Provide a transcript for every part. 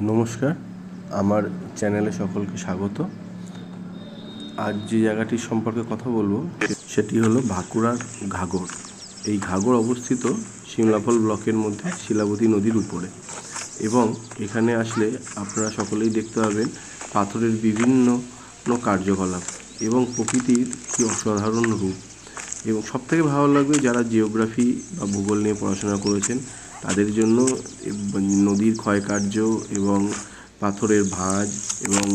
নমস্কার। আমার চ্যানেলে সকলকে স্বাগত। আজ যে জায়গাটির সম্পর্কে কথা বলব, সেটি হলো বাঁকুড়ার ঘাগর। এই ঘাগর অবস্থিত শিমলাফল ব্লকের মধ্যে শিলাবতী নদীর উপরে। এবং এখানে আসলে আপনারা সকলেই দেখতে পাবেন পাথরের বিভিন্ন কার্যকলাপ এবং প্রকৃতির কি অসাধারণ রূপ। এবং সবথেকে ভালো লাগবে যারা জিওগ্রাফি বা ভূগোল নিয়ে পড়াশোনা করেছেন তাদের জন্য নদীর ক্ষয়কার্য এবং পাথরের ভাঁজ এবং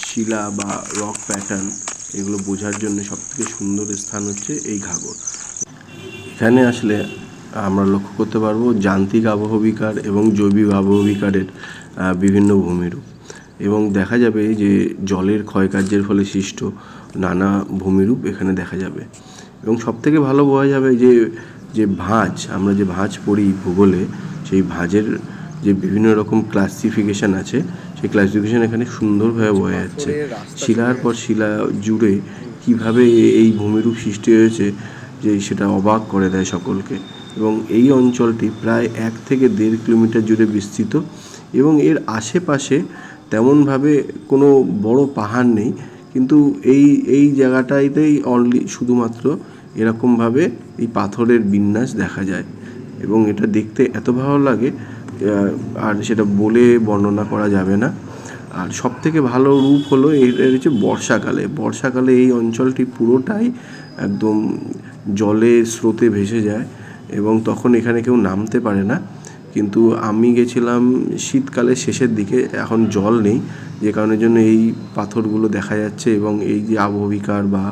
শিলা বা রক প্যাটার্ন এগুলো বোঝার জন্য সবথেকে সুন্দর স্থান হচ্ছে এই ঘাগর। এখানে আসলে আমরা লক্ষ্য করতে পারব যান্ত্রিক আবহবিকার এবং জৈবিক আবহবিকারের বিভিন্ন ভূমিরূপ। এবং দেখা যাবে যে জলের ক্ষয়কার্যের ফলে সৃষ্ট নানা ভূমিরূপ এখানে দেখা যাবে। এবং সবথেকে ভালো বোঝা যাবে যে যে ভাঁজ আমরা যে ভাঁজ পড়ি ভূগোলে সেই ভাঁজের যে বিভিন্ন রকম ক্লাসিফিকেশন আছে সেই ক্লাসিফিকেশন এখানে সুন্দরভাবে বোঝা যাচ্ছে। শিলার পর শিলা জুড়ে কীভাবে এই ভূমিরূপ সৃষ্টি হয়েছে যে সেটা অবাক করে দেয় সকলকে। এবং এই অঞ্চলটি প্রায় এক থেকে দেড় কিলোমিটার জুড়ে বিস্তৃত এবং এর আশেপাশে তেমনভাবে কোনো বড় পাহাড় নেই কিন্তু এই এই জায়গাটাইতেই অনলি শুধুমাত্র এরকমভাবে এই পাথরের বিন্যাস দেখা যায়। এবং এটা দেখতে এত ভালো লাগে আর সেটা বলে বর্ণনা করা যাবে না। আর সব থেকে ভালো রূপ হলো এর হচ্ছে বর্ষাকালে। বর্ষাকালে এই অঞ্চলটি পুরোটাই একদম জলে স্রোতে ভেসে যায় এবং তখন এখানে কেউ নামতে পারে না। কিন্তু আমি গেছিলাম শীতকালের শেষের দিকে, এখন জল নেই, যে কারণের জন্য এই পাথরগুলো দেখা যাচ্ছে এবং এই যে আবহবিকার বা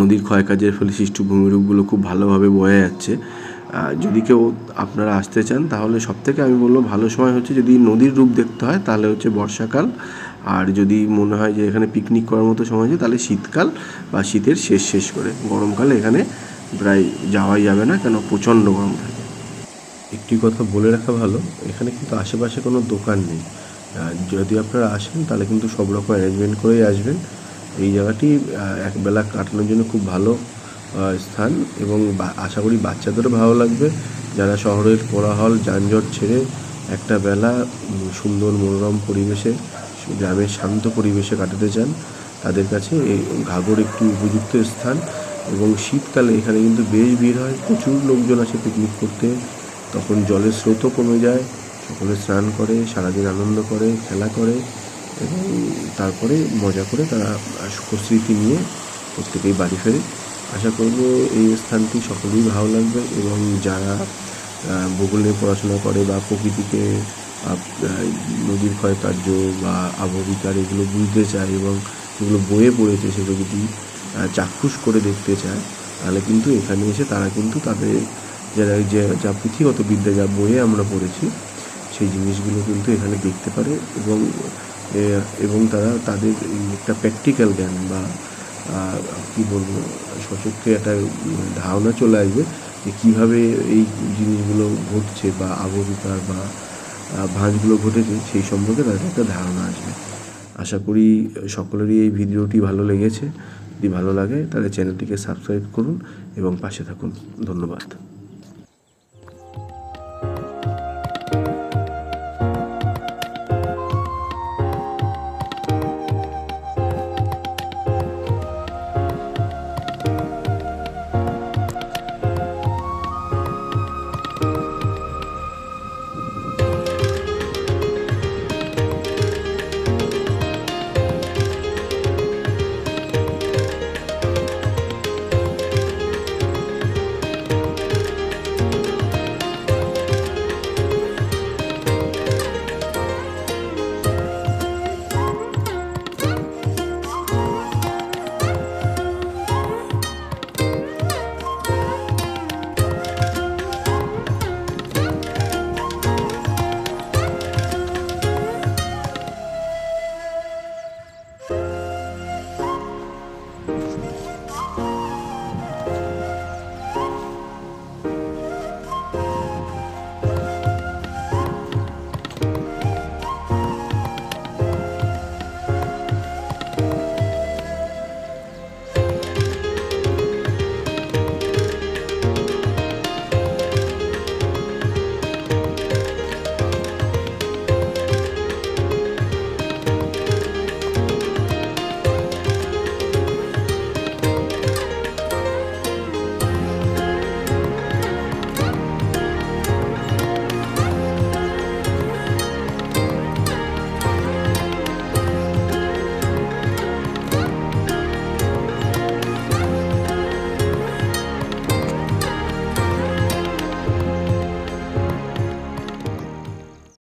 নদীর ক্ষয়কার্যের ফলে সৃষ্ট ভূমিরূপগুলো খুব ভালোভাবে বোঝা যাচ্ছে। যদি কেউ আপনারা আসতে চান, তাহলে সব থেকে আমি বলব ভালো সময় হচ্ছে যদি নদীর রূপ দেখতে হয়, তাহলে হচ্ছে বর্ষাকাল। আর যদি মনে হয় যে এখানে পিকনিক করার মতো সময় আছে, তাহলে শীতকাল বা শীতের শেষ শেষ করে। গরমকালে এখানে প্রায় যাওয়াই যাবে না, কেন প্রচণ্ড গরম থাকে। একটি কথা বলে রাখা ভালো, এখানে কিন্তু আশেপাশে কোনো দোকান নেই। যদি আপনারা আসেন, তাহলে কিন্তু সব রকম অ্যারেঞ্জমেন্ট করেই আসবেন। এই জায়গাটি একবেলা কাটানোর জন্য খুব ভালো স্থান এবং আশা করি বাচ্চাদেরও ভালো লাগবে। যারা শহরের কোলাহল, যানজট ছেড়ে একটা বেলা সুন্দর মনোরম পরিবেশে, গ্রামের শান্ত পরিবেশে কাটাতে চান, তাদের কাছে এই ঘাগর একটি উপযুক্ত স্থান এবং শীতকালে এখানে কিন্তু বেশ ভিড় হয়। প্রচুর লোকজন আসে পিকনিক করতে। তখন জলের স্রোতও কমে যায়, সকলে স্নান করে, সারাদিন আনন্দ করে, খেলা করে। এবং তারপরে মজা করে তারা সুখস্মৃতি নিয়ে প্রত্যেকেই বাড়ি ফেরে। আশা করব এই স্থানটি সকলেই ভালো লাগবে এবং যারা ভূগোল পড়াশোনা করে বা প্রকৃতিকে নদীর ক্ষয়কার্য বা আবহবিকার এগুলো বুঝতে চায় এবং যেগুলো বইয়ে পড়েছে সেগুলো যদি চাক্ষুষ করে দেখতে চায়, তাহলে কিন্তু এখানে এসে তারা কিন্তু তাদের যারা যে, যা পুঁথিগত বিদ্যা যা বইয়ে আমরা পড়েছি, সেই জিনিসগুলো কিন্তু এখানে দেখতে পারে এবং এবং তারা তাদের একটা প্র্যাকটিক্যাল জ্ঞান বা কি বলব, সচক্ষে একটা ধারণা চলে আসবে যে কীভাবে এই জিনিসগুলো ঘটছে বা আবহবিকার বা ভাঁজগুলো ঘটেছে, সেই সম্পর্কে তাদের একটা ধারণা আসবে। আশা করি সকলেরই এই ভিডিওটি ভালো লেগেছে। যদি ভালো লাগে তাহলে চ্যানেলটিকে সাবস্ক্রাইব করুন এবং পাশে থাকুন। ধন্যবাদ।